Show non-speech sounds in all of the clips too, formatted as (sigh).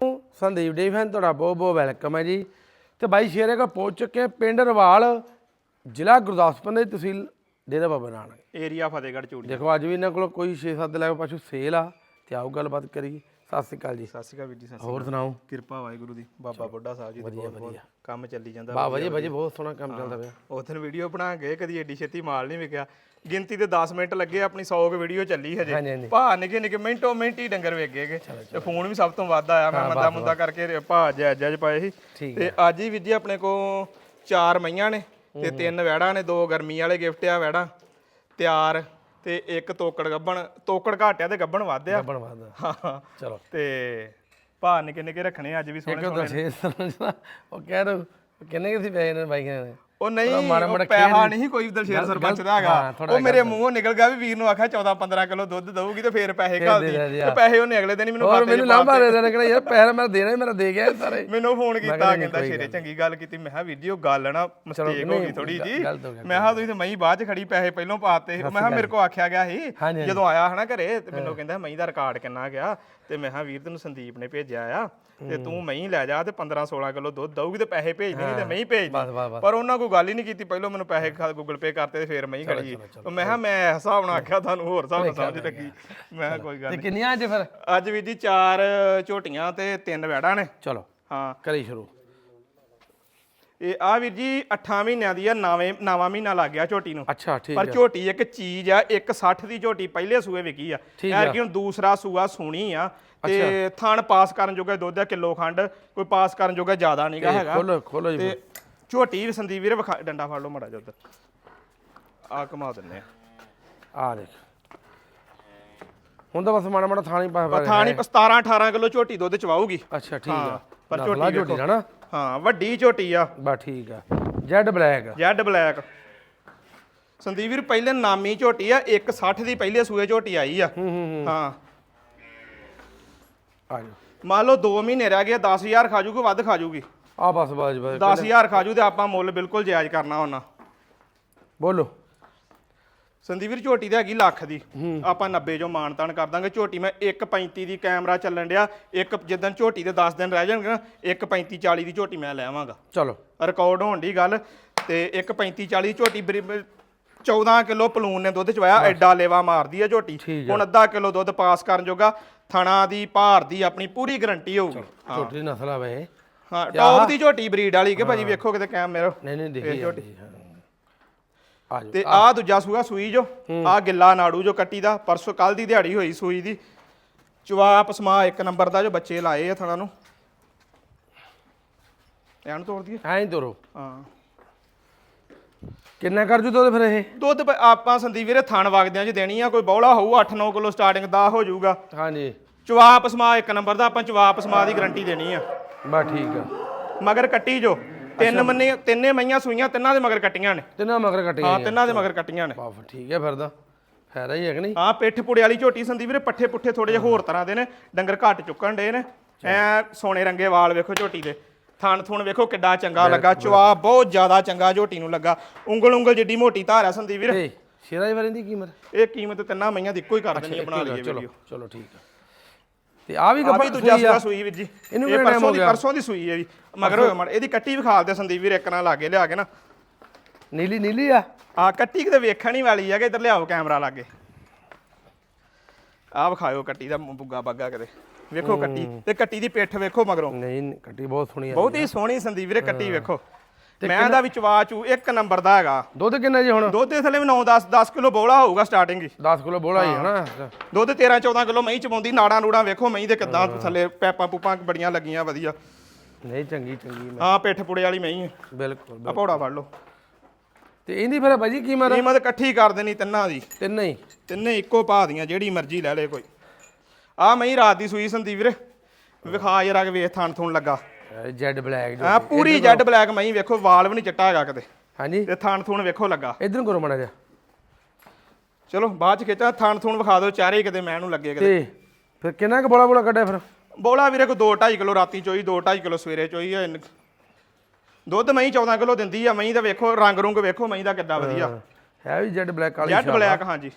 ਸੰਦੀਪ ਡੇ fan ਤੁਹਾਡਾ ਬਹੁਤ ਬਹੁਤ ਵੈਲਕਮ ਹੈ ਜੀ। ਤੇ ਬਾਈ ਸ਼ੇਰੇ ਕੋ ਪਹੁੰਚ ਚੁੱਕੇ ਹਾਂ ਪਿੰਡ ਰਵਾਲ ਜ਼ਿਲ੍ਹਾ ਗੁਰਦਾਸਪੁਰ ਦੇ ਤਹਿਸੀਲ ਡੇਰਾ ਬਾਬਾ ਨਾਨਕ। ਏਰੀਆ ਫਤਿਹਗੜ੍ਹ ਚੂੜੀ ਦੇਖੋ ਅੱਜ ਵੀ ਇਹਨਾਂ ਕੋਲ ਕੋਈ 6-7 ਲੈ ਕੇ ਪਸ਼ੂ ਸੇਲ ਆ ਤੇ ਆਓ ਗੱਲਬਾਤ ਕਰੀਏ। ਸਤਿ ਸ੍ਰੀ ਅਕਾਲ ਜੀ। ਸਤਿ ਸ਼੍ਰੀ ਅਕਾਲ ਵੀਰ ਜੀ ਸਤਿ ਸ਼੍ਰੀ ਹੋਰ ਸੁਣਾਓ? ਅਕਾਲ ਕਿਰਪਾ ਵਾਹਿਗੁਰੂ ਦੀ ਬਾਬਾ ਬੁੱਢਾ ਸਾਹਿਬ ਜੀ ਦੀ ਬਹੁਤ ਬਹੁਤ ਕੰਮ ਚੱਲੀ ਜਾਂਦਾ। ਬਾ ਵਜੇ ਵਜੇ ਬਹੁਤ ਸੋਹਣਾ ਕੰਮ ਚੱਲਦਾ ਪਿਆ। ਉਸ ਦਿਨ ਵੀਡੀਓ ਬਣਾ ਕੇ ਕਦੀ ਏਡੀ ਛੇਤੀ ਮਾਲ ਨਹੀਂ ਵਿਕਿਆ। ਗਿਣਤੀ ਤੇ 10 ਮਿੰਟ ਲੱਗੇ ਆਪਣੀ 100 ਕੁ ਵੀਡੀਓ ਚੱਲੀ ਹਾਂਜੀ। ਭਾ ਨਿੱਕੇ ਨਿੱਕੇ ਮਿੰਟੋ ਮਿੰਟ ਹੀ ਡੰਗਰ ਵੇਗੇਗੇ ਤੇ ਫੋਨ ਵੀ ਸਭ ਤੋਂ ਵੱਧ ਆਇਆ ਮੈਂ ਮੰਦਾ ਮੁੰਦਾ ਕਰਕੇ ਭਾ ਜੈ ਜੈ ਪਾਏ ਸੀ। ਤੇ ਅੱਜ ਹੀ ਵੀਰ ਜੀ ਆਪਣੇ ਕੋ ਚਾਰ ਮਈਆਂ ਨੇ ਤੇ ਤਿੰਨ ਵੈੜਾਂ ਨੇ ਦੋ ਗਰਮੀ ਵਾਲੇ ਗਿਫਟ ਆ ਵੈੜਾਂ ਤਿਆਰ ਤੇ ਇੱਕ ਤੋਕੜ ਗੱਬਣ ਤੋਕੜ ਘਾਟਿਆ ਤੇ ਗੱਬਣ ਵੱਧ ਆ ਬਣ ਵਾਦਾ ਹਾਂ। ਚਲੋ। ਤੇ ਭਾ ਨਿੱਕੇ ਨਿੱਕੇ ਰੱਖਣੇ ਅੱਜ ਵੀ ਸੋਹਣੇ ਇੱਕ ਸਮਝਦਾ ਉਹ ਕਹਿ ਦੋ ਕਿੰਨੇ ਕਿ ਸੀ ਪੈਸੇ ਨੇ ਬਾਈਆਂ ਨੇ ਉਹ ਨਹੀਂ ਮਾੜਾ ਉਹ ਮਾੜਾ ਪੈਸਾ ਨਹੀਂ ਕੋਈ ਦਲਸ਼ੇਰ ਸਰਪੰਚ ਦਾ ਹਾਂ, ਹੈਗਾ ਉਹ ਮੇਰੇ ਮੂੰਹੋਂ ਨਿਕਲ ਗਿਆ ਵੀ ਵੀਰ ਨੂੰ ਆਖਿਆ 14 15 ਕਿਲੋ ਦੁੱਧ ਦਊਗੀ ਤੇ ਫੇਰ ਪੈਸੇ ਘੱਲਦੀ। ਤੇ ਪੈਸੇ ਉਹਨੇ ਅਗਲੇ ਦਿਨ ਹੀ ਮੈਨੂੰ ਖਾਤੇ ਮੈਨੂੰ ਲਾਂਭਾ ਦੇ ਦੇਣਾ ਯਾਰ ਪੈਸੇ ਮੈਂ ਦੇਣਾ ਹੀ ਮੇਰਾ ਦੇ ਗਿਆ ਸਾਰੇ। ਮੈਨੂੰ ਫੋਨ ਕੀਤਾ ਕਹਿੰਦਾ ਸ਼ੇਰੇ ਚੰਗੀ ਗੱਲ ਕੀਤੀ। ਮੈਂ ਕਿਹਾ ਵੀਰ ਜੀ ਉਹ ਗੱਲ ਨਾ ਮਿਸਟੇਕ ਹੋ ਗਈ ਥੋੜੀ ਜੀ। ਹੋ ਮੈਂ ਕਿਹਾ ਤੁਸੀਂ ਤੇ ਮਈ ਬਾਅਦ ਚ ਖੜੀ ਪੈਸੇ ਪਹਿਲੋਂ ਪਾਤੇ। ਮੈਂ ਕਿਹਾ ਮੇਰੇ ਕੋ ਆਖਿਆ ਗਿਆ ਸੀ ਜਦੋਂ ਆਇਆ ਹਨਾ ਘਰੇ ਤੇ ਮੈਨੂੰ ਕਹਿੰਦਾ ਮਈ ਦਾ ਰਿਕਾਰਡ ਕਿੰਨਾ ਗਿਆ? ਤੇ ਮੈਂ ਕਿਹਾ ਵੀਰ ਤੈਨੂੰ ਸੰਦੀਪ ਨੇ ਭੇਜਿਆ ਆ ਤੇ ਤੂੰ ਮਈ ਲੈ ਜਾ ਤੇ 15 16 ਕਿਲੋ ਦੁੱਧ ਦਊਗੀ ਤੇ ਪੈਸੇ ਭੇਜ ਦੇਣੀ ਤੇ ਮਈ ਭੇਜ ਬਸ ਦੀ ਬਸ ਬਸ। ਪਰ ਉਹਨਾਂ ਕੋਈ ਗੱਲ ਹੀ ਨਹੀਂ ਕੀਤੀ। ਪਹਿਲਾਂ ਮੈਨੂੰ ਪੈਸੇ ਗੂਗਲ ਪੇ ਕਰਤੇ ਤੇ ਫੇਰ ਮੈਂ ਹੀ ਕਰੀ ਉਹ ਮੈਂ ਕਿਹਾ ਮੈਂ ਇਸ ਹਿਸਾਬ ਨਾਲ ਆਖਿਆ ਤੁਹਾਨੂੰ ਹੋਰ ਹਿਸਾਬ ਨਾਲ ਸਮਝ ਲੱਗੀ। ਮੈਂ ਕਿਹਾ ਕੋਈ ਗੱਲ ਤੇ ਨਹੀਂ। ਕਿੰਨੀਆਂ ਅੱਜ ਫਿਰ? ਅੱਜ ਵੀ ਜੀ ਚਾਰ ਝੋਟੀਆਂ ਤੇ ਤਿੰਨ ਵੈੜਾਂ ਨੇ। ਚਲੋ। ਹਾਂ। ਕਰੀ ਸ਼ੁਰੂ। ਇਹ ਆ ਵੀਰ ਜੀ 8 ਮਹੀਨਿਆਂ ਦੀ ਆ ਨਵੇਂ ਨਵਾਂ ਮਹੀਨਾ ਲੱਗ ਗਿਆ ਝੋਟੀ ਨੂੰ। ਅੱਛਾ ਠੀਕ ਪਰ ਝੋਟੀ ਇੱਕ ਚੀਜ਼ ਆ 160 ਦੀ ਝੋਟੀ ਪਹਿਲੇ ਸੂਏ ਵਿਕੀ ਆ। ਐਰ ਕਿ ਹੁਣ ਦੂਸਰਾ ਸੂਆ ਸੂਣੀ ਆ। ਤੇ ਥਣ ਪਾਸ ਕਰਨ ਜੋਗਾ ਦੁੱਧ ਆ ਕਿਲੋ ਖੰਡ ਕੋਈ ਪਾਸ ਕਰਨ ਜੋਗਾ ਜ਼ਿਆਦਾ ਨਹੀਂਗਾ ਹੈਗਾ। ਖੋਲੋ ਖੋਲੋ ਜੀ ਤੇ ਝੋਟੀ ਵੀ ਸੰਦੀਪ ਵੀਰ ਡੰਡਾ ਫੜ ਲਓ ਮੜਾ ਜਾ ਉੱਧਰ। ਆ ਕਮਾ ਦਿੰਨੇ ਆ। ਆ ਦੇਖ। ਹੁਣ ਤਾਂ ਬਸ ਮਾੜਾ ਮਾੜਾ ਥਾਣੀ ਪਾ ਥਾਣੀ 17 18 ਕਿਲੋ ਝੋਟੀ ਦੁੱਧ ਚਵਾਊਗੀ। ਅੱਛਾ ਠੀਕ ਆ। ਪਰ ਝੋਟੀ ਝੋਟੀ ਦਾ ਨਾ। ਹਾਂ ਵੱਡੀ ਝੋਟੀ ਆ। ਬਸ ਠੀਕ ਆ। Z black Z black. Sandeep ਵੀਰ ਪਹਿਲੇ ਨਾਮੀ ਝੋਟੀ ਆ 160 ਦੀ ਪਹਿਲੇ ਸੂਏ ਝੋਟੀ ਆਈ ਆ। ਹੂੰ ਆ ਜਾ ਮੰਨ ਲਓ 2 ਮਹੀਨੇ ਰਹਿ ਗਏ 10000 ਖਾ ਜੂਗੀ ਵੱਧ ਖਾ ਜੂਗੀ। ਆ ਬਸ ਬਸ ਬਸ। 10000 ਖਾ ਜੂ ਤੇ ਆਪਾਂ ਮੁੱਲ ਬਿਲਕੁਲ ਜਾਇਜ਼ ਕਰਨਾ ਉਹਨਾਂ। ਬੋਲੋ। ਸੰਦੀਪ ਵੀਰ ਝੋਟੀ ਤੇ ਹੈਗੀ ਲੱਖ ਦੀ। ਆਪਾਂ 90 ਜੋ ਮਾਨਤਾਨ ਕਰ ਦਾਂਗੇ। ਝੋਟੀ ਮੈਂ 1.35 ਦੀ ਕੈਮਰਾ ਚੱਲਣ ਡਿਆ। ਇੱਕ ਜਿੱਦਣ ਝੋਟੀ ਦੇ 10 ਦਿਨ ਰਹਿ ਜਾਣਗੇ ਨਾ 1.35 40 ਦੀ ਝੋਟੀ ਮੈਂ ਲੈਵਾਂਗਾ ਚਲੋ। ਰਿਕਾਰਡ ਹੋਣ ਦੀ ਗੱਲ ਤੇ 1.35 40 ਝੋਟੀ ਬਰੀ- ਬ- 14 ਕਿਲੋ ਪਲੂਨ ਨੇ ਦੁੱਧ ਚਵਾਇਆ ਐਡਾ ਲੇਵਾ ਮਾਰਦੀ ਹੈ ਝੋਟੀ। ਹੁਣ ਅੱਧਾ ਕਿਲੋ ਦੁੱਧ ਪਾਸ ਕਰਨ ਜੋਗਾ ਥਣਾ ਦੀ ਭਾਰ ਦੀ ਆਪਣੀ ਪੂਰੀ ਗਾਰੰਟੀ ਹੋਊਗੀ। ਜਿਹੀ ਨਸਲ ਆ ਵੇ ਹਾਂ ਟੌਪ ਦੀ ਝੋਟੀ ਬਰੀਡ ਵਾਲੀ ਕਿ ਭਾਜੀ ਵੇਖੋ ਕਿਤੇ ਕੈਮ ਮੇਰਾ ਨਹੀਂ ਨਹੀਂ ਦੇਖੀ ਆ ਜਾ ਤੇ ਆ। ਦੂਜਾ ਸੂਆ ਸੂਈ ਜੋ ਆ ਗਿੱਲਾ ਨਾੜੂ ਜੋ ਕੱਟੀ ਦਾ ਪਰਸੋਂ ਕੱਲ ਦੀ ਦਿਹਾੜੀ ਹੋਈ ਸੂਈ ਦੀ। ਚਵਾ ਪਸਮਾ ਇੱਕ ਨੰਬਰ ਦਾ ਜੋ ਬੱਚੇ ਲਾਏ ਆ ਥਣਾ ਨੂੰ। ਐਨ ਤੋੜ ਦਈਏ। ਐਂ ਤੋਰੋ। ਹਾਂ। ਕਿੰਨਾ ਕਰ ਜੂ ਤੋ ਫਿਰ ਇਹ? ਦੁੱਧ ਪ- ਆਪਾਂ ਸੰਦੀਪ ਵੀਰੇ ਥਣ ਵਗਦਿਆਂ ਚ ਦੇਣੀ ਆ ਕੋਈ ਬੌਲਾ ਹੋਊ 8-9 ਕਿਲੋ ਸਟਾਰਟਿੰਗ ਦਾ ਹੋ ਜਾਊਗਾ। ਹਾਂਜੀ। ਚਵਾ ਪਸਮਾ ਇੱਕ ਨੰਬਰ ਦਾ ਆਪਾਂ ਚਵਾ ਪਸਮਾ ਦੀ ਗਾਰੰਟੀ ਦੇਣੀ ਆ। ਬਸ ਠੀਕ ਆ। ਮਗਰ ਕੱਟੀ ਜੋ। ਤਿੰਨ ਮੰਨੇ ਤਿੰਨੇ ਮਈਆਂ ਸੂਈਆਂ ਤਿੰਨਾਂ ਦੇ ਮਗਰ ਕੱਟੀਆਂ ਨੇ। ਤਿੰਨਾਂ ਮਗਰ ਕੱਟੇ ਹਾਂ ਤਿੰਨਾਂ ਦੇ ਮਗਰ ਕੱਟੀਆਂ ਨੇ। ਬਾਫ ਠੀਕ ਹੈ ਫਿਰ ਫਾਇਦਾ ਹੀ ਹੈ ਕਿ ਨਹੀਂ? ਹਾਂ ਪਿੱਠ ਪੁੜੇ ਵਾਲੀ ਝੋਟੀ ਸੰਦੀਪ ਵੀਰੇ ਪੱਠੇ ਪੁੱਠੇ ਥੋੜੇ ਜਿਹੇ ਹੋਰ ਤਰ੍ਹਾਂ ਦੇ ਨੇ ਡੰਗਰ ਘੱਟ ਚੁੱਕਣ ਡੇ ਨੇ। ਐ ਸੋਨੇ ਰੰਗੇ ਵਾਲ ਵੇਖੋ ਝੋਟੀ ਦੇ। ਥਣ ਥੁਣ ਵੇਖੋ ਕਿੱਡਾ ਚੰਗਾ ਲੱਗਾ ਚਵਾ ਬਹੁਤ ਜ਼ਿਆਦਾ ਚੰਗਾ ਝੋਟੀ ਨੂੰ ਲੱਗਾ। ਉਂਗਲ ਉਂਗਲ ਜਿੱਡੀ ਮੋਟੀ ਧਾਰ ਆ ਸੰਦੀਪ ਵੀਰ। ਸ਼ੇਰਾ ਜੀ ਵਰਨ ਦੀ ਕੀਮਤ? ਇਹ ਕੀਮਤ ਤਿੰਨਾਂ ਮਈਆਂ ਦੀ ਇੱਕੋ ਹੀ ਕਰ ਦੇਣੀ ਬਣਾ ਲਈਏ ਚਲੋ ਵੀਡੀਓ। ਚਲੋ ਠੀਕ ਆ। ਤੇ ਆ ਵੀ ਗੱਪਾ ਦੂਜਾ ਸੂਆ ਸੂਈ ਵੀਰ ਜੀ। ਇਹਨੂੰ time ਪਰਸੋਂ ਹੋ ਦੀ ਗਿਆ? ਪਰਸੋਂ ਦੀ ਸੂਈ ਹੈ ਜੀ। ਮਗਰ ਹੋਇਆ ਮੜ ਇਹਦੀ ਕੱਟੀ ਵਿਖਾਲ ਦੇ ਸੰਦੀਪ ਵੀਰ ਇੱਕ ਨਾਲ ਲਾਗੇ ਲਿਆ ਕੇ ਨਾ। ਨੀਲੀ ਨੀਲੀ ਆ? ਆ ਕੱਟੀ ਕਿਤੇ ਵੇਖਣ ਹੀ ਵਾਲੀ ਆ ਕਿ ਇੱਧਰ ਲਿਆਓ ਕੈਮਰਾ ਲਾਗੇ ਆ ਵਿਖਾਇਓ ਕੱਟੀ ਦਾ ਬੁੱਗਾ ਬੱਗਾ ਕਿਤੇ। ਵੇਖੋ ਕੱਟੀ ਤੇ ਕੱਟੀ ਦੀ ਪਿੱਠ ਵੇਖੋ ਮਗਰੋਂ। ਨਹੀਂ ਨਹੀਂ, ਕੱਟੀ ਬਹੁਤ ਸੋਹਣੀ ਆ ਬਹੁਤ ਹੀ ਸੋਹਣੀ ਸੰਦੀਪ ਵੀਰੇ ਕੱਟੀ ਵੇਖੋ। ਮੈਂ ਦਾ ਵਿੱਚ ਵਾਚੂ ਇੱਕ ਨੰਬਰ ਦਾ ਹੈਗਾ। ਦੁੱਧ ਕਿੰਨਾ ਜੀ ਹੁਣ? ਦੁੱਧ ਦੇ ਥੱਲੇ ਵੀ 9 10 10 ਕਿਲੋ ਬੋਲਾ ਹੋਊਗਾ ਸਟਾਰਟਿੰਗ ਹੀ। 10 ਕਿਲੋ ਬੋਲਾ ਹੀ ਹਨਾ ਦੁੱਧ 13 14 ਕਿਲੋ ਮਹੀਂ ਚ ਪਾਉਂਦੀ ਨਾੜਾਂ ਨੂੜਾਂ ਵੇਖੋ ਮਹੀਂ ਦੇ ਕਿੱਦਾਂ ਥੱਲੇ ਪੈਪਾਂ ਪੂਪਾਂ ਬੜੀਆਂ ਲੱਗੀਆਂ ਵਧੀਆ। ਨਹੀਂ ਚੰਗੀ ਚੰਗੀ ਮੈਂ। ਹਾਂ ਪਿੱਠ ਪੁੜੇ ਵਾਲੀ ਮਹੀਂ ਹੈ। ਬਿਲਕੁਲ ਆ ਪੌੜਾ ਫੜ ਲਓ। ਤੇ ਇਹਦੀ ਫਿਰ ਭਾਜੀ ਕੀਮਤ? ਕੀਮਤ ਇਕੱਠੀ ਕਰ ਦੇਣੀ ਤਿੰਨਾਂ ਦੀ। ਤਿੰਨੇ ਹੀ? ਤਿੰਨੇ ਇੱਕੋ ਭਾਅ ਦੀਆਂ ਜਿਹੜੀ ਮਰਜ਼ੀ ਲੈ ਲੇ ਕੋਈ। ਆ ਮਹੀਂ ਰਾਤ ਦੀ ਸੂਈ ਸੰਦੀਪ ਵੀਰੇ। ਵਿਖਾ ਜਰਾ ਕਿ ਵੇਖ ਥਣ ਥੁਣ ਲੱਗਾ। ਜੈਡ ਬਲੈਕ ਜੋ ਆ ਪੂਰੀ ਜੈਡ ਬਲੈਕ ਮਹੀਂ ਵੇਖੋ ਵਾਲ ਵੀ ਨਹੀਂ ਚਿੱਟਾ ਹੈਗਾ ਕਦੇ ਹਾਂਜੀ। ਤੇ ਥਣ ਥੁਣ ਵੇਖੋ ਲੱਗਾ। ਇਧਰ ਕਰੋ ਮੜਾ ਜਾ ਚਲੋ ਬਾਅਦ ਚ ਖਿੱਚਾ ਥਣ ਥੁਣ ਵਿਖਾ ਦਿਓ ਚਾਰੇ ਕਿਤੇ ਮੈਂ ਨੂੰ ਲੱਗੇ ਕਿਤੇ। ਤੇ ਫਿਰ ਕਿੰਨਾ ਕੁ ਬੋਲਾ ਬੋਲਾ ਕੱਢਿਆ ਫਿਰ? ਬੋਲਾ ਵੀਰੇ ਕੋ 2.5 ਕਿਲੋ ਰਾਤੀ ਚੋਈ 2.5 ਕਿਲੋ ਸਵੇਰੇ ਚੋਈ ਆ ਦੁੱਧ ਮਹੀਂ 14 ਕਿਲੋ ਦਿੰਦੀ ਆ ਮਹੀਂ ਦਾ ਵੇਖੋ ਰੰਗ ਰੁੰਗ ਵੇਖੋ ਮਹੀਂ ਦਾ ਕਿੱਡਾ ਵਧੀਆ। ਹੈ ਵੀ ਜੈਡ ਬਲੈਕ ਵਾਲੀ ਜੈਡ ਬਲੈਕ ਹਾਂਜੀ।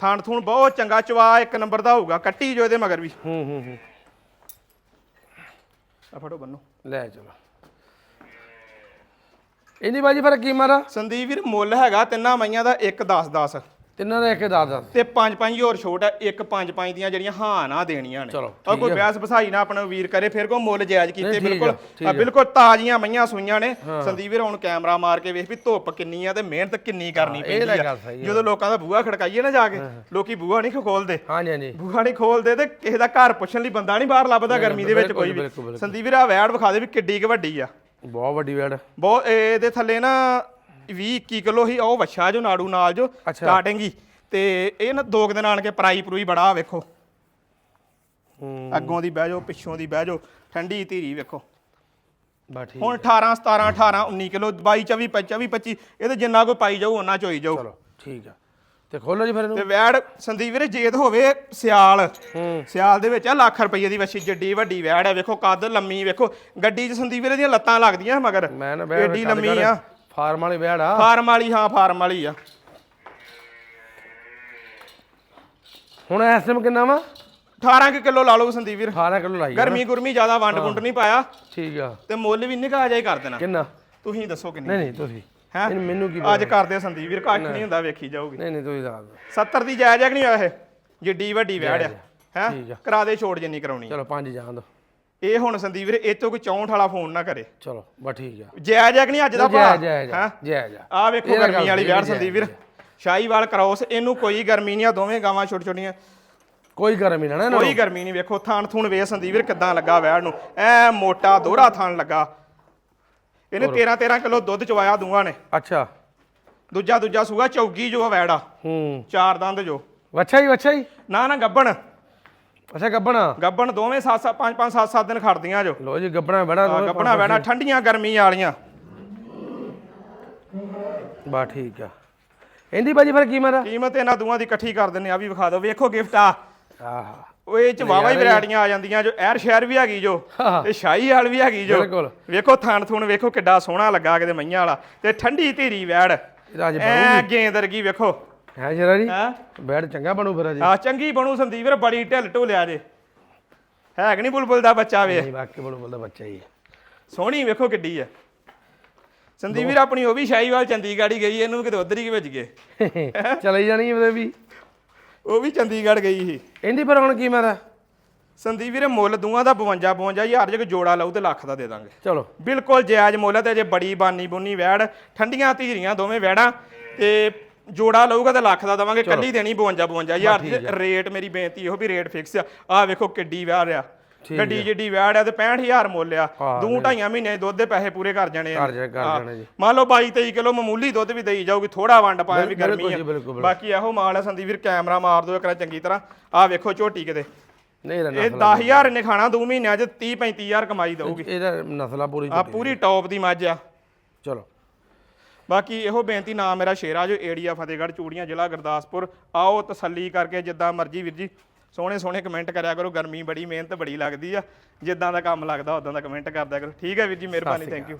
ਥਣ ਥੁਣ ਬਹੁਤ ਚੰਗਾ ਚਵਾ ਇੱਕ ਨੰਬਰ ਦਾ ਹੋਊਗਾ ਕੱਟੀ ਜੋ ਇਹਦੇ ਮਗਰ ਵੀ। ਹੂੰ ਹੂੰ ਹੂੰ। ਆ ਫੜੋ ਬੰਨੋ। ਲੈ ਚਲੋ। ਇਹਦੀ ਬਾਜੀ ਫਿਰ ਕੀ ਮਾਰਾ? ਸੰਦੀਪ ਵੀਰ ਮੁੱਲ ਹੈਗਾ ਤਿੰਨਾਂ ਮਈਆਂ ਦਾ 1 10 10 ਤਿੰਨਾਂ ਦਾ ਇੱਕ ਦਸ ਦਸ। ਤੇ 5 5 ਹੋਰ ਛੋਟ ਹੈ ਇੱਕ 5 5 ਦੀਆਂ ਜਿਹੜੀਆਂ ਹਾਂ ਨਾ ਦੇਣੀਆਂ ਨੇ। ਚਲੋ, ਕੋਈ ਬਿਆਸ ਬਸਾਈ ਨਾ ਆਪਣਾ ਵੀਰ ਕਰੇ ਫਿਰ ਕੋ ਮੁੱਲ ਜਾਇਜ਼ ਕੀਤੇ ਬਿਲਕੁਲ। ਠੀਕ ਆ। ਬਿਲਕੁਲ ਤਾਜ਼ੀਆਂ ਮਈਆਂ ਸੂਈਆਂ ਨੇ। ਸੰਦੀਪ ਵੀਰ ਹੁਣ ਕੈਮਰਾ ਮਾਰ ਕੇ ਵੇਖ ਵੀ ਧੁੱਪ ਕਿੰਨੀ ਆ ਤੇ ਮਿਹਨਤ ਕਿੰਨੀ ਕਰਨੀ ਇਹ ਪੈਂਦੀ ਆ। ਗੱਲ ਸਹੀ ਆ। ਜਦੋਂ ਲੋਕਾਂ ਦਾ ਬੂਹਾ ਖੜਕਾਈਏ ਨਾ ਜਾ ਕੇ ਲੋਕੀ ਬੂਹਾ ਨਹੀਂ ਖੋਲਦੇ। ਹਾਂਜੀ ਹਾਂਜੀ। ਬੂਹਾ ਨਹੀਂ ਖੋਲਦੇ ਤੇ ਕਿਸੇ ਦਾ ਘਰ ਪੁੱਛਣ ਲਈ ਬੰਦਾ ਨਹੀਂ ਬਾਹਰ ਲੱਭਦਾ ਗਰਮੀ ਦੇ ਵਿੱਚ ਬਿਲਕੁਲ, ਕੋਈ ਵੀ। ਬਿਲਕੁਲ, ਬਿਲਕੁਲ। ਸੰਦੀਪ ਵੀਰ ਆ ਵੈੜ ਵਿਖਾ ਦੇ ਵੀ ਕਿੱਡੀ ਕੁ ਵੱਡੀ ਆ। ਬਹੁਤ ਵੱਡੀ ਵੇੜ। ਬਹੁਤ ਇਹਦੇ ਥੱਲੇ ਨਾ 20 21 ਕਿਲੋ ਹੀ ਉਹ ਵੱਛਾ ਜੋ ਨਾੜੂ ਨਾਲ ਜੋ ਅੱਛਾ। ਹੀ ਤੇ ਇਹ ਨਾ ਦੋ ਕੁ ਦਿਨ ਆਣ ਕੇ ਪਰਾਈ ਪਰੂਈ ਬੜਾ ਆ ਵੇਖੋ। ਹੂੰ। ਅੱਗੋਂ ਦੀ ਬਹਿ ਜਾਓ ਪਿੱਛੋਂ ਦੀ ਬਹਿ ਜਾਓ ਠੰਡੀ ਧੀਰੀ ਵੇਖੋ। ਬਾ ਠੀਕ ਹੁਣ 18 17 18 19 ਕਿਲੋ 22 24 25 25 ਇਹਦੇ ਜਿੰਨਾ ਕੋਈ ਪਾਈ ਜਾਊ ਉਹਨਾਂ ਚੋਈ ਜਾਊ। ਚਲੋ ਠੀਕ ਆ। ਤੇ ਖੋਲੋ ਜੀ ਫਿਰ ਤੇ ਇਹਨੂੰ ਵੈੜ ਸੰਦੀਪ ਵੀਰੇ ਜੇਦ ਹੋਵੇ ਸਿਆਲ। ਹੂੰ। ਸਿਆਲ ਦੇ ਵਿੱਚ ਆ ਲੱਖ ਰੁਪਏ ਦੀ ਵੱਛੀ ਜੱਡੀ ਵੱਡੀ ਵੈੜ ਹੈ ਵੇਖੋ ਕੱਦ ਲੰਮੀ ਵੇਖੋ। ਗੱਡੀ 'ਚ ਸੰਦੀਪ ਵੀਰੇ ਦੀਆਂ ਲੱਤਾਂ ਲੱਗਦੀਆਂ ਮਗਰ। ਮੈਂ ਨਾ ਵੇੜ ਏਡੀ ਲੰਮੀ ਆ। ਫਾਰਮ ਵਾਲੀ ਆ। ਫਾਰਮ ਵਾਲੀ ਹਾਂ ਫਾਰਮ ਵਾਲੀ ਆ। ਹੁਣ ਇਸ ਟਾਈਮ ਕਿੰਨਾ ਵਾ? 18 ਕੁ ਕਿਲੋ ਲਾ ਲਓ ਸੰਦੀਪ ਵੀਰ। 18 ਕਿਲੋ ਲਾਈ ਆ। ਗਰਮੀ ਗੁਰਮੀ ਜ਼ਿਆਦਾ ਵੰਡ ਵੁੰਡ ਨਹੀਂ ਪਾਇਆ। ਠੀਕ ਆ। ਤੇ ਮੁੱਲ ਵੀ ਨਿਕਾ ਜਾਈ ਕਰ ਦੇਣਾ। ਕਿੰਨਾ? ਤੁਸੀਂ ਦੱਸੋ ਕਿੰਨੀ? ਨਹੀਂ ਨਹੀਂ ਤੁਸੀਂ। ਹੈ? ਇਹਨੂੰ ਮੈਨੂੰ ਕੀ ਅੱਜ ਕਰਦੇ ਆ ਸੰਦੀਪ ਵੀਰ ਘੱਟ ਨਹੀਂ ਹੁੰਦਾ ਵੇਖੀ ਜਾਊਗੀ। ਨਹੀਂ ਨਹੀਂ ਤੁਸੀਂ ਦੱਸ ਦਿਓ। 70 ਦੀ ਜਾਇਜ਼ ਹੈ ਕਿ ਨਹੀਂ ਆ ਇਹ? ਜਿੱਡੀ ਵੱਡੀ ਵੈੜ ਆ। ਹੈ? ਠੀਕ ਆ। ਕਰਾ ਦੇ ਛੋੜ ਜਿੰਨੀ ਕਰਾਉਣੀ ਆ। ਚਲੋ ਪੰਜ ਜਾਣ ਦੋ। ਇਹ ਹੁਣ ਸੰਦੀਪ ਵੀਰ ਇਹ ਤੋਂ ਕੋਈ 64 ਵਾਲਾ ਫੋਨ ਨਾ ਕਰੇ। ਚਲੋ ਬਾ ਠੀਕ ਆ। ਜਾਇਜ਼ ਹੈ ਕਿ ਨਹੀਂ ਅੱਜ ਦਾ ਜੈ ਭਾ ਜੈ ਜੈ ਹੈਂ? ਜੈ ਜੈ ਆ ਵੇਖੋ ਇਹਦਾ ਗਰਮੀ ਗੱਲ ਵਾਲੀ ਹੈ, ਜੈ, ਸੰਦੀਪ ਵੀਰ। ਸ਼ਾਹੀਵਾਲ ਕ੍ਰੋਸ ਇਹਨੂੰ ਕੋਈ ਗਰਮੀ ਨਹੀਂ ਆ ਦੋਵੇਂ ਗਾਵਾਂ ਛੋਟੀ ਛੋਟੀਆਂ। ਕੋਈ ਗਰਮੀ ਨਾ ਨਾ ਇਹਨਾਂ। ਕੋਈ ਨੂੰ। ਗਰਮੀ ਨਹੀਂ ਵੇਖੋ ਥਾਣ ਥੂਣ ਵੇ ਸੰਦੀਪ ਵੀਰ ਕਿੱਦਾਂ ਲੱਗਾ ਵੈੜ ਨੂੰ। ਐ ਮੋਟਾ ਦੋਹਰਾ ਥਾਣ ਲੱਗਾ। ਇਹਨੇ 13 13 ਕਿਲੋ ਦੁੱਧ ਚਵਾਇਆ ਦੂਆਂ ਨੇ। ਅੱਛਾ। ਦੂਜਾ ਦੂਜਾ ਸੂਗਾ ਚੌਗੀ ਜੋ ਆ ਵੈੜ। ਆ ਹੂੰ। ਚਾਰ ਦੰਦ ਜੋ। ਵੱਛਾ ਹੀ ਵੱਛਾ ਹੀ ਨਾ ਨਾ ਗੱਬਣ। ਅੱਛਾ ਗੱਬਣਾ? ਗੱਬਣ ਦੋਵੇਂ 7 7 5 5 7 7 ਦਿਨ ਖੜਦੀਆਂ ਜੋ। ਲੋ ਜੀ ਗੱਬਣਾ ਆ, ਗੱਬਣਾ ਵੈਣਾ ਠੰਡੀਆਂ ਗਰਮੀ ਵਾਲੀਆਂ। ਬਾ ਠੀਕ ਆ। ਇਹਦੀ ਬਾਜੀ ਫਿਰ ਕੀ ਮਾਰਾ ਕੀਮਤ ਇਹਨਾਂ ਦੋਵਾਂ ਦੀ ਇਕੱਠੀ ਕਰ ਦਿੰਨੇ ਆ ਵੀ ਵਿਖਾ ਦਿਓ। ਵੇਖੋ ਗਿਫਟ ਆ। ਆਹਾ। ਉਹ ਇਹ ਚ ਵਾਵਾ ਹੀ ਵੈਰਾਈਟੀਆਂ ਆ ਜਾਂਦੀਆਂ ਜੋ ਐਰ ਸ਼ਹਿਰ ਵੀ ਹੈਗੀ ਜੋ ਹਾਂ। ਤੇ ਸ਼ਾਹੀ ਵਾਲ ਵੀ ਹੈਗੀ ਜੋ। ਬਿਲਕੁਲ। ਵੇਖੋ ਥਣ ਥੁਣ ਵੇਖੋ ਕਿੱਡਾ ਸੋਹਣਾ ਲੱਗਾ ਕਿਤੇ ਮਈਆਂ ਵਾਲਾ। ਤੇ ਠੰਡੀ ਧੀਰੀ ਵੈੜ। ਇਹਦਾ ਅੱਜ ਐ ਗੇਂਦਰਗੀ ਵੇਖੋ। ਹੈ ਜਰਾ ਜੀ? ਹੈ? ਬੈਡ ਚੰਗਾ ਬਣੂ ਫਿਰ ਜੀ ਆ ਚੰਗੀ ਬਣੂ ਸੰਦੀਪ ਵੀਰ ਬੜੀ ਢਿੱਲ ਢੋਲਿਆ ਜੇ ਹੈ ਕਿ ਨਹੀਂ ਬੁਲਬੁਲ ਦਾ ਬੱਚਾ ਵੇ? ਨਹੀਂ ਵਾਕਈ ਬਣੂ ਬੋਲਦਾ ਬੱਚਾ ਹੀ ਹੈ। ਸੋਹਣੀ ਵੇਖੋ ਕਿੱਡੀ ਆ ਸੰਦੀਪ ਵੀਰ ਆਪਣੀ ਉਹ ਵੀ ਸ਼ਾਹੀਵਾਲ ਚੰਡੀਗੜ੍ਹ ਹੀ ਗਈ ਇਹਨੂੰ ਕਿਤੇ ਉਧਰ ਹੀ ਭੇਜ ਗਏ? (laughs) ਚਲੇ ਜਾਣੀ ਉਹਦੇ ਵੀ। ਉਹ ਵੀ ਚੰਡੀਗੜ੍ਹ ਗਈ ਸੀ। ਇਹਦੀ ਫਿਰ ਹੁਣ ਕੀ ਮਾਰਾ ਸੰਦੀਪ ਵੀਰੇ ਮੁੱਲ ਦੂਆਂ ਦਾ 52 52 ਹਜ਼ਾਰ ਜੇ ਜੋੜਾ ਲਾਊ ਤੇ ਲੱਖ ਦਾ ਦੇ ਦਾਂਗੇ। ਚਲੋ। ਬਿਲਕੁਲ ਜਾਇਜ਼ ਮੁੱਲ ਹੈ ਤੇ ਜੇ ਬੜੀ ਬਾਨੀ ਬੁੰਨੀ ਵੈੜ ਠੰਡੀਆਂ ਧੀਰੀਆਂ ਦੋਵੇਂ ਵੈੜਾਂ ਤੇ ਜੋੜਾ ਲਊਗਾ ਤੇ ਲੱਖ ਦਾ ਦਵਾਂਗੇ ਕੱਲੀ ਦੇਣੀ 52 52 ਹਜ਼ਾਰ ਦੀ ਤੇ ਰੇਟ ਮੇਰੀ ਬੇਨਤੀ ਇਹੋ ਵੀ ਰੇਟ ਫਿਕਸ ਆ। ਆ ਵੇਖੋ ਕਿੱਡੀ ਵੈੜ ਆ ਗੱਡੀ ਜਿੱਡੀ ਵੈੜ ਆ ਤੇ 65000 ਮੁੱਲ ਆ। ਦੂ ਢਾਈਆਂ ਮਹੀਨੇ ਦੁੱਧ ਦੇ ਪੈਸੇ ਪੂਰੇ ਕਰ ਜਾਣੇ ਆ। ਕਰ ਕਰ ਮੰਨ ਲਓ 22 23 ਕਿਲੋ ਮਾਮੂਲੀ ਦੁੱਧ ਵੀ ਦੇਈ ਜਾਊਗੀ ਥੋੜਾ ਵੰਡ ਪਾਇਆ ਵੀ ਗਰਮੀ ਆ। ਬਾਕੀ ਇਹੋ ਮਾਲ ਆ ਸੰਦੀਪ ਵੀਰ ਕੈਮਰਾ ਮਾਰ ਦਿਓ ਇੱਕ ਚੰਗੀ ਤਰ੍ਹਾਂ। ਆ ਵੇਖੋ ਝੋਟੀ ਕਿਤੇ। ਨਹੀਂ ਇਹਦਾ ਇਹ 10000 ਇਹਨੇ ਖਾਣਾ 2 ਮਹੀਨਿਆਂ 'ਚ 30 35000 ਕਮਾਈ ਦਊਗੀ। ਇਹਦਾ ਨਸਲਾ ਪੂਰੀ ਆ ਪੂਰੀ ਟੌਪ ਦੀ ਮੱਝ ਆ। ਚਲੋ। ਬਾਕੀ ਇਹੋ ਬੇਨਤੀ ਨਾਮ ਮੇਰਾ ਸ਼ੇਰਾ ਜੋ ਏੜੀਆ ਫਤਿਹਗੜ੍ਹ ਚੂੜੀਆਂ ਜ਼ਿਲ੍ਹਾ ਗੁਰਦਾਸਪੁਰ। ਆਓ ਤਸੱਲੀ ਕਰਕੇ ਜਿੱਦਾਂ ਮਰਜ਼ੀ ਵੀਰ ਜੀ ਸੋਹਣੇ ਸੋਹਣੇ ਕਮੈਂਟ ਕਰਿਆ ਕਰੋ ਗਰਮੀ ਬੜੀ ਮਿਹਨਤ ਬੜੀ ਲੱਗਦੀ ਆ। ਜਿੱਦਾਂ ਦਾ ਕੰਮ ਲੱਗਦਾ ਉਦਾਂ ਦਾ ਕਮੈਂਟ ਕਰਦਿਆ ਕਰੋ। ਠੀਕ ਹੈ ਵੀਰ ਜੀ ਮਿਹਰਬਾਨੀ ਥੈਂਕ ਯੂ